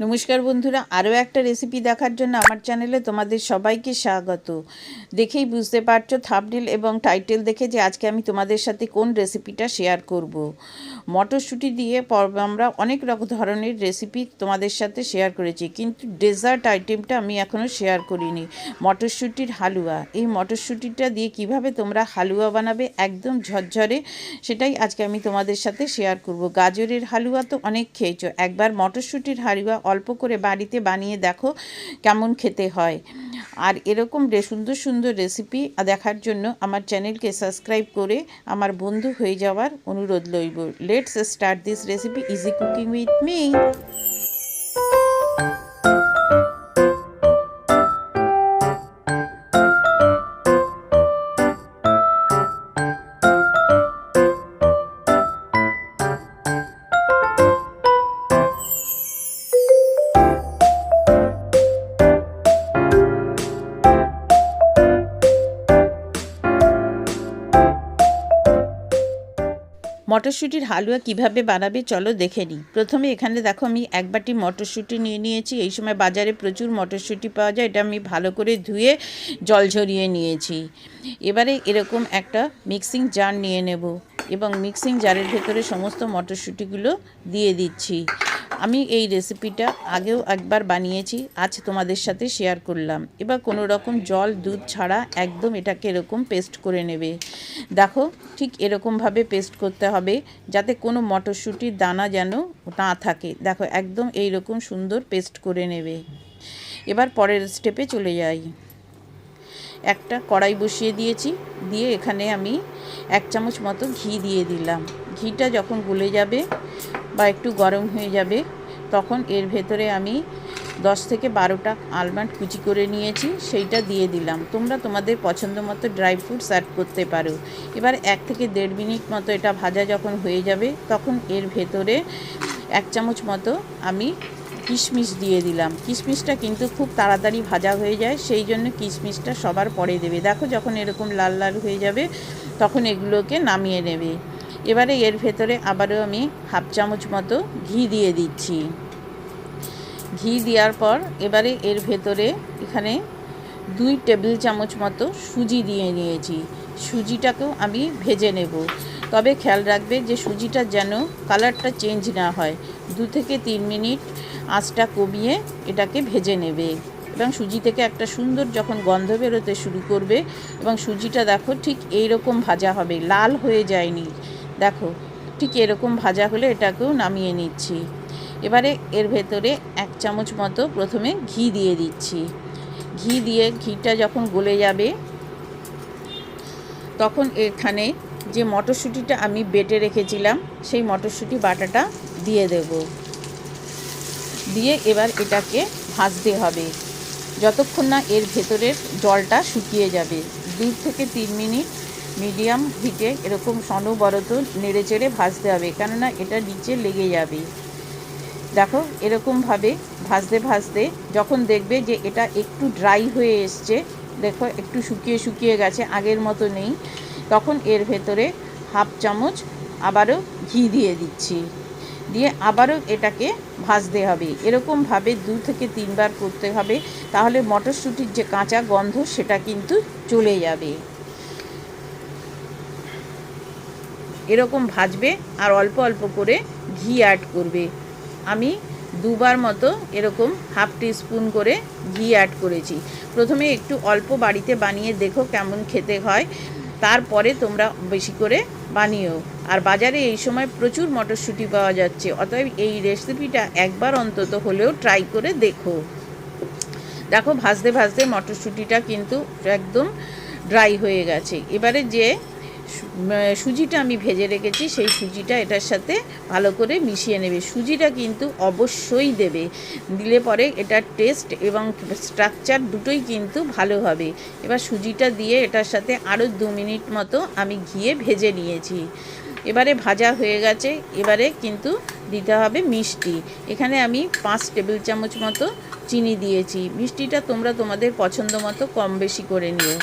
নমস্কার বন্ধুরা, আরও একটা রেসিপি দেখার জন্য আমার চ্যানেলে তোমাদের সবাইকে স্বাগত। দেখেই বুঝতে পারছ থাপডিল এবং টাইটেল দেখে যে আজকে আমি তোমাদের সাথে কোন রেসিপিটা শেয়ার করব। মটরশুঁটি দিয়ে আমরা অনেক রকম ধরনের রেসিপি তোমাদের সাথে শেয়ার করেছি, কিন্তু ডেজার্ট আইটেমটা আমি এখনও শেয়ার করিনি। মটরশুঁটির হালুয়া, এই মটরশুঁটিটা দিয়ে কীভাবে তোমরা হালুয়া বানাবে একদম ঝরঝরে, সেটাই আজকে আমি তোমাদের সাথে শেয়ার করব। গাজরের হালুয়া তো অনেক খেয়েছো, একবার মটরশুঁটির হালুয়া অল্প করে বাড়িতে বানিয়ে দেখো কেমন খেতে হয়। আর এরকম সুন্দর সুন্দর রেসিপি দেখার জন্য আমার চ্যানেলকে সাবস্ক্রাইব করে আমার বন্ধু হয়ে যাওয়ার অনুরোধ লইব let's start this recipe easy cooking with me মটরশুঁটির হালুয়া কীভাবে বানাবে চলো দেখে নিই। প্রথমে এখানে দেখো আমি এক বাটি মটরশুঁটি নিয়ে নিয়েছি। এই সময় বাজারে প্রচুর মটরশুঁটি পাওয়া যায়, এটা আমি ভালো করে ধুয়ে জল ঝরিয়ে নিয়েছি। এবারে এরকম একটা মিক্সিং জার নিয়ে নেব এবং মিক্সিং জারের ভেতরে সমস্ত মটরশুঁটিগুলো দিয়ে দিচ্ছি। আমি এই রেসিপিটা আগেও একবার বানিয়েছি, আজ তোমাদের সাথে শেয়ার করলাম। এবার কোনো রকম জল, দুধ ছাড়া একদম এটাকে এরকম পেস্ট করে নেবে। দেখো, ঠিক এরকমভাবে পেস্ট করতে হবে, যাতে কোনো মটরশুঁটির দানা যেন না থাকে। দেখো, একদম এই রকম সুন্দর পেস্ট করে নেবে। এবার পরের স্টেপে চলে যাই। একটা কড়াই বসিয়ে দিয়েছি, দিয়ে এখানে আমি এক চামচ মতো ঘি দিয়ে দিলাম। ঘিটা যখন গলে যাবে বা একটু গরম হয়ে যাবে, তখন এর ভেতরে আমি দশ থেকে বারোটা আলমন্ড কুচি করে নিয়েছি, সেইটা দিয়ে দিলাম। তোমরা তোমাদের পছন্দ মতো ড্রাই ফ্রুটস অ্যাড করতে পারো। এবার এক থেকে দেড় মিনিট মতো এটা ভাজা যখন হয়ে যাবে, তখন এর ভেতরে এক চামচ মতো আমি কিশমিশ দিয়ে দিলাম। কিশমিশটা কিন্তু খুব তাড়াতাড়ি ভাজা হয়ে যায়, সেই জন্য কিশমিশটা সবার পরে দেবে। দেখো যখন এরকম লাল লাল হয়ে যাবে, তখন এগুলোকে নামিয়ে নেবে। এবারে এর ভেতরে আবারও আমি হাফ চামচ মতো ঘি দিয়ে দিচ্ছি। ঘি দেওয়ার পর এবারে এর ভেতরে এখানে দুই টেবিল চামচ মতো সুজি দিয়ে নিয়েছি। সুজিটাকেও আমি ভেজে নেব। তবে খেয়াল রাখবে যে সুজিটা যেন কালারটা চেঞ্জ না হয়। দু থেকে তিন মিনিট আঁচটা কমিয়ে এটাকে ভেজে নেবে এবং সুজি থেকে একটা সুন্দর যখন গন্ধ বেরোতে শুরু করবে এবং সুজিটা দেখো ঠিক এই রকম ভাজা হবে, লাল হয়ে যায়নি। দেখো, ঠিক এরকম ভাজা হলে এটাকেও নামিয়ে নিচ্ছি। এবারে এর ভেতরে এক চামচ মতো প্রথমে ঘি দিয়ে দিচ্ছি। ঘি দিয়ে ঘিটা যখন গলে যাবে, তখন এখানে যে মটরশুঁটিটা আমি বেটে রেখেছিলাম, সেই মটরশুঁটি বাটাটা দিয়ে দেব। দিয়ে এবার এটাকে ভাজতে হবে। যতক্ষণ না এর ভেতরের জলটা শুকিয়ে যাবে, দু থেকে তিন মিনিট মিডিয়াম হিটে এরকম সনবরত নেড়ে চেড়ে ভাজতে হবে, কেননা এটা নিচে লেগে যাবে। দেখো এরকমভাবে ভাজতে ভাজতে যখন দেখবে যে এটা একটু ড্রাই হয়ে এসছে, দেখো একটু শুকিয়ে শুকিয়ে গেছে, আগের মতো নেই, তখন এর ভেতরে হাফ চামচ আবারও ঘি দিয়ে দিচ্ছি। দিয়ে আবারও এটাকে ভাজতে হবে। এরকমভাবে দু থেকে তিনবার করতে হবে, তাহলে মটরশুঁটির যে কাঁচা গন্ধ সেটা কিন্তু চলে যাবে। এরকম ভাজবে আর অল্প অল্প করে ঘি অ্যাড করবে। আমি দুবার মতো এরকম হাফ স্পুন করে ঘি অ্যাড করেছি। প্রথমে একটু অল্প বাড়িতে বানিয়ে দেখো কেমন খেতে হয়। তারপরে তোমরা বেশি করে বানিও আর বাজারে এই সময় প্রচুর মটরশুঁটি পাওয়া যাচ্ছে। অতএব এই রেসিপিটা একবার অন্তত হলেও ট্রাই করে দেখো। দেখো, ভাজতে ভাজতে মটরশুঁটিটা কিন্তু একদম ড্রাই হয়ে গেছে। এবারে যে সুজিটা আমি ভেজে রেখেছি, সেই সুজিটা এটার সাথে ভালো করে মিশিয়ে নেবে। সুজিটা কিন্তু অবশ্যই দেবে। দিলে পরে এটার টেস্ট এবং স্ট্রাকচার দুটোই কিন্তু ভালো হবে। এবার সুজিটা দিয়ে এটার সাথে আরও দু মিনিট মতো আমি ঘিয়ে ভেজে নিয়েছি। এবারে ভাজা হয়ে গেছে। এবারে কিন্তু দিতে হবে মিষ্টি। এখানে আমি পাঁচ টেবিল চামচ মতো চিনি দিয়েছি। মিষ্টিটা তোমরা তোমাদের পছন্দ মতো কম বেশি করে নিও।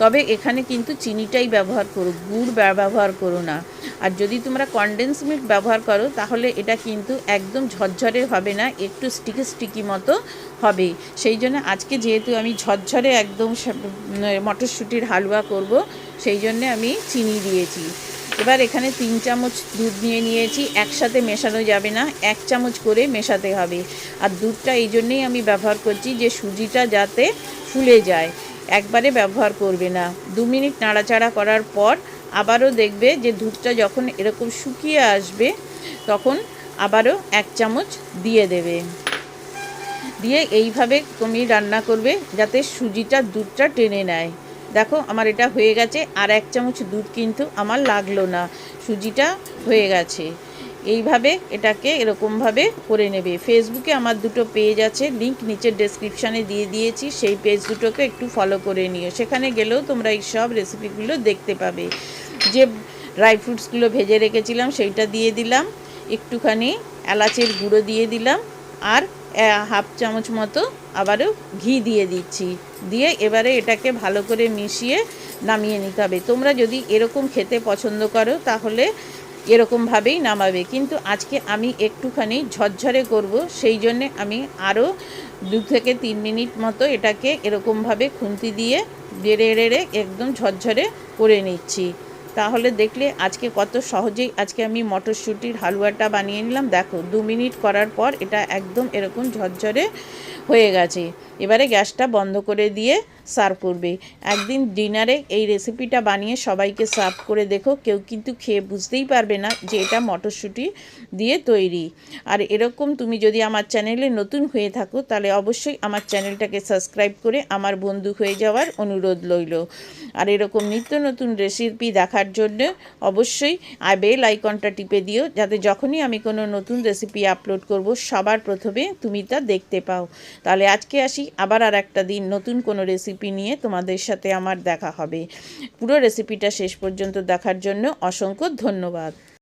তবে এখানে কিন্তু চিনিটাই ব্যবহার করো, গুড় ব্যবহার করো না। আর যদি তোমরা কনডেন্স মিল্ক ব্যবহার করো, তাহলে এটা কিন্তু একদম ঝরঝরে হবে না, একটু স্টিকি স্টিকি মতো হবে। সেই জন্য আজকে যেহেতু আমি ঝরঝরে একদম মটরশুঁটির হালুয়া করব, সেই জন্য আমি চিনি দিয়েছি। এবার এখানে তিন চামচ দুধ নিয়ে নিয়েছি, একসাথে মেশানো যাবে না, এক চামচ করে মেশাতে হবে। আর দুধটা এই জন্যেই আমি ব্যবহার করছি যে সুজিটা যাতে ফুলে যায়। একবারে ব্যবহার করবে না। দু মিনিট নাড়াচাড়া করার পর আবারও দেখবে যে দুধটা যখন এরকম শুকিয়ে আসবে, তখন আবারও এক চামচ দিয়ে দেবে। দিয়ে এইভাবে তুমি রান্না করবে যাতে সুজিটা দুধটা টেনে নেয়। দেখো আমার এটা হয়ে গেছে, আর এক চামচ দুধ কিন্তু আমার লাগল না। সুজিটা হয়ে গেছে। এইভাবে এটাকে এরকমভাবে করে নেবে। ফেসবুকে আমার দুটো পেজ আছে লিংক নিচের ডেসক্রিপশানে দিয়ে দিয়েছি, সেই পেজ দুটোকে একটু ফলো করে নিও। সেখানে গেলেও তোমরা এই সব রেসিপিগুলো দেখতে পাবে। যে ড্রাই ফ্রুটসগুলো ভেজে রেখেছিলাম, সেইটা দিয়ে দিলাম। একটুখানি এলাচের গুঁড়ো দিয়ে দিলাম আর হাফ চামচ মতো আবারও ঘি দিয়ে দিচ্ছি। দিয়ে এবারে এটাকে ভালো করে মিশিয়ে নামিয়ে নিতে হবে। তোমরা যদি এরকম খেতে পছন্দ করো, তাহলে এরকমভাবেই নামাবে। কিন্তু আজকে আমি একটুখানি ঝরঝরে করব, সেই জন্যে আমি আরও দু থেকে তিন মিনিট মতো এটাকে এরকমভাবে খুন্তি দিয়ে বেড়ে এড়ে একদম ঝরঝরে করে নিচ্ছি। তাহলে দেখলে আজকে কত সহজেই আজকে আমি মটরশুঁটির হালুয়াটা বানিয়ে নিলাম। দেখো, দু মিনিট করার পর এটা একদম এরকম ঝরঝরে হয়ে গেছে। এবারে গ্যাসটা বন্ধ করে দিয়ে সার্ভ করবে। একদিন ডিনারে এই রেসিপিটা বানিয়ে সবাইকে সার্ভ করে দেখো। কেউ কিন্তু খেয়ে বুঝতেই পারবে না যে এটা মটরশুঁটি দিয়ে তৈরি। আর এরকম তুমি যদি আমার চ্যানেলে নতুন হয়ে থাকো, তাহলে অবশ্যই আমার চ্যানেলটাকে সাবস্ক্রাইব করে আমার বন্ধু হয়ে যাওয়ার অনুরোধ রইল। আর এরকম নিত্য নতুন রেসিপি দেখার জন্য অবশ্যই বেল আইকনটা টিপে দিও, যাতে যখনই আমি কোনো নতুন রেসিপি আপলোড করব, সবার প্রথমে তুমি তা দেখতে পাও। তাহলে আজকে আসি, আবার আর একটা দিন নতুন কোনো রেসিপি নিয়ে তোমাদের সাথে আমার দেখা হবে। পুরো রেসিপিটা শেষ পর্যন্ত দেখার জন্য অসংখ্য ধন্যবাদ।